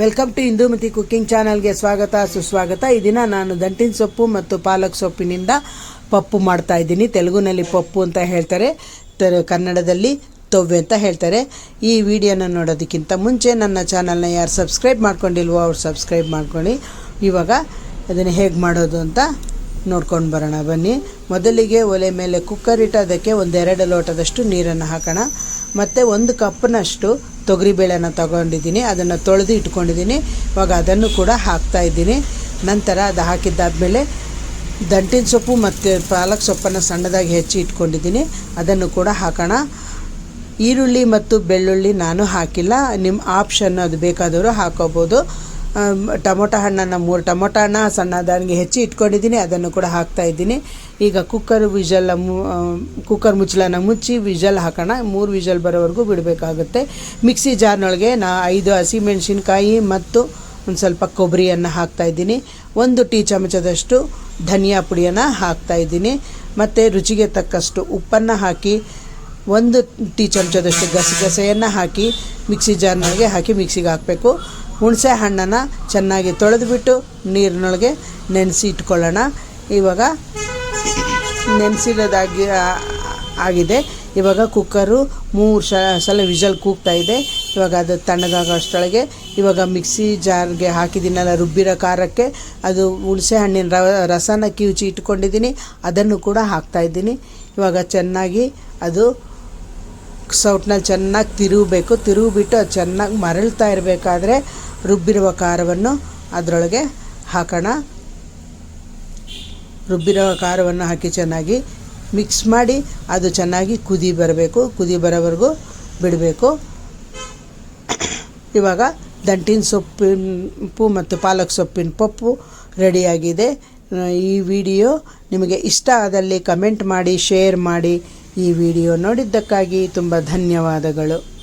Welcome to Indumati cooking ಚಾನಲ್ಗೆ ಸ್ವಾಗತ, ಸುಸ್ವಾಗತ. ಈ ದಿನ ನಾನು ದಂಟಿನ ಸೊಪ್ಪು ಮತ್ತು ಪಾಲಕ್ ಸೊಪ್ಪಿನಿಂದ ಪಪ್ಪು ಮಾಡ್ತಾ ಇದ್ದೀನಿ. ತೆಲುಗುನಲ್ಲಿ ಪಪ್ಪು ಅಂತ ಹೇಳ್ತಾರೆ. ಕನ್ನಡದಲ್ಲಿ ತೊವ್ವೆ ಅಂತ ಹೇಳ್ತಾರೆ. ಈ ವಿಡಿಯೋನ ನೋಡೋದಕ್ಕಿಂತ ಮುಂಚೆ ನನ್ನ ಚಾನಲ್ನ ಯಾರು ಸಬ್ಸ್ಕ್ರೈಬ್ ಮಾಡ್ಕೊಂಡಿಲ್ವೋ ಅವ್ರು ಸಬ್ಸ್ಕ್ರೈಬ್ ಮಾಡ್ಕೊಳ್ಳಿ. ಇವಾಗ ಅದನ್ನು ಹೇಗೆ ಮಾಡೋದು ಅಂತ ನೋಡ್ಕೊಂಡು ಬರೋಣ. ಬನ್ನಿ. ಮೊದಲಿಗೆ ಒಲೆ ಮೇಲೆ ಕುಕ್ಕರ್ ಇಟ್ಟು ಅದಕ್ಕೆ ಒಂದೆರಡು ಲೋಟದಷ್ಟು ನೀರನ್ನು ಹಾಕೋಣ. ಮತ್ತು ಒಂದು ಕಪ್ನಷ್ಟು ತೊಗರಿಬೇಳೆನ ತಗೊಂಡಿದ್ದೀನಿ. ಅದನ್ನು ತೊಳೆದು ಇಟ್ಕೊಂಡಿದ್ದೀನಿ. ಇವಾಗ ಅದನ್ನು ಕೂಡ ಹಾಕ್ತಾ ಇದ್ದೀನಿ. ನಂತರ ಅದು ಹಾಕಿದ್ದಾದಮೇಲೆ ದಂಟಿನ ಸೊಪ್ಪು ಮತ್ತು ಪಾಲಕ್ ಸೊಪ್ಪನ್ನು ಸಣ್ಣದಾಗಿ ಹೆಚ್ಚಿ ಇಟ್ಕೊಂಡಿದ್ದೀನಿ. ಅದನ್ನು ಕೂಡ ಹಾಕೋಣ. ಈರುಳ್ಳಿ ಮತ್ತು ಬೆಳ್ಳುಳ್ಳಿ ನಾನು ಹಾಕಿಲ್ಲ. ನಿಮ್ಮ ಆಪ್ಷನ್ನು ಅದು ಬೇಕಾದವರು ಹಾಕೋಬೋದು. ಟೊಮೊಟೊ ಹಣ್ಣನ್ನು ಮೂರು ಟೊಮೊಟೊ ಹಣ್ಣ ಸಣ್ಣದಾಗಿ ಹೆಚ್ಚಿ ಇಟ್ಕೊಂಡಿದ್ದೀನಿ, ಅದನ್ನು ಕೂಡ ಹಾಕ್ತಾ ಇದ್ದೀನಿ. ಈಗ ಕುಕ್ಕರ್ ವಿಜಲ್ ಕುಕ್ಕರ್ ಮುಚ್ಚಲನ್ನು ಮುಚ್ಚಿ ವಿಜಲ್ ಹಾಕೋಣ. ಮೂರು ವಿಜಲ್ ಬರೋವರೆಗೂ ಬಿಡಬೇಕಾಗುತ್ತೆ. ಮಿಕ್ಸಿ ಜಾರ್ನೊಳಗೆ ನಾ ಐದು ಹಸಿಮೆಣಸಿನ್ಕಾಯಿ ಮತ್ತು ಒಂದು ಸ್ವಲ್ಪ ಕೊಬ್ಬರಿಯನ್ನು ಹಾಕ್ತಾ ಇದ್ದೀನಿ. ಒಂದು ಟೀ ಚಮಚದಷ್ಟು ಧನಿಯಾ ಪುಡಿಯನ್ನು ಹಾಕ್ತಾ ಇದ್ದೀನಿ. ಮತ್ತು ರುಚಿಗೆ ತಕ್ಕಷ್ಟು ಉಪ್ಪನ್ನು ಹಾಕಿ ಒಂದು ಟೀ ಚಮಚದಷ್ಟು ಗಸಗಸೆಯನ್ನು ಹಾಕಿ ಮಿಕ್ಸಿ ಜಾರ್ನೊಳಗೆ ಹಾಕಿ ಮಿಕ್ಸಿಗೆ ಹಾಕಬೇಕು. ಹುಣಸೆ ಹಣ್ಣನ್ನು ಚೆನ್ನಾಗಿ ತೊಳೆದುಬಿಟ್ಟು ನೀರಿನೊಳಗೆ ನೆನೆಸಿ ಇಟ್ಕೊಳ್ಳೋಣ. ಇವಾಗ ನೆನೆಸಿರೋದಾಗಿ ಆಗಿದೆ. ಇವಾಗ ಕುಕ್ಕರು ಮೂರು ಸ, ಸಲ ವಿಜಲ್ ಕೂಗ್ತಾ ಇದೆ. ಇವಾಗ ಅದು ತಣ್ಣಗಾಗೋಷ್ಟೊಳಗೆ ಇವಾಗ ಮಿಕ್ಸಿ ಜಾರ್ಗೆ ಹಾಕಿದ್ದೀನಲ್ಲ ರುಬ್ಬಿರೋ ಖಾರಕ್ಕೆ, ಅದು ಹುಣಸೆ ಹಣ್ಣಿನ ರಸನ ಕಿವುಚಿ ಇಟ್ಕೊಂಡಿದ್ದೀನಿ. ಅದನ್ನು ಕೂಡ ಹಾಕ್ತಾಯಿದ್ದೀನಿ ಇವಾಗ ಚೆನ್ನಾಗಿ ಅದು ಸೌಟ್ನಲ್ಲಿ ಚೆನ್ನಾಗಿ ತಿರುಗಬೇಕು. ತಿರುಗಿಬಿಟ್ಟು ಅದು ಚೆನ್ನಾಗಿ ಮರಳ್ತಾ ಇರಬೇಕಾದ್ರೆ ರುಬ್ಬಿರುವ ಖಾರವನ್ನು ಅದರೊಳಗೆ ಹಾಕೋಣ. ರುಬ್ಬಿರೋ ಖಾರವನ್ನು ಹಾಕಿ ಚೆನ್ನಾಗಿ ಮಿಕ್ಸ್ ಮಾಡಿ ಅದು ಚೆನ್ನಾಗಿ ಕುದಿ ಬರಬೇಕು. ಕುದಿ ಬರೋವರೆಗೂ ಬಿಡಬೇಕು. ಇವಾಗ ದಂಟಿನ ಸೊಪ್ಪಿನ ಉಪ್ಪು ಮತ್ತು ಪಾಲಕ್ ಸೊಪ್ಪಿನ ಪಪ್ಪು ರೆಡಿಯಾಗಿದೆ. ಈ ವಿಡಿಯೋ ನಿಮಗೆ ಇಷ್ಟ ಆದಲ್ಲಿ ಕಮೆಂಟ್ ಮಾಡಿ, ಶೇರ್ ಮಾಡಿ. ಈ ವಿಡಿಯೋ ನೋಡಿದ್ದಕ್ಕಾಗಿ ತುಂಬ ಧನ್ಯವಾದಗಳು.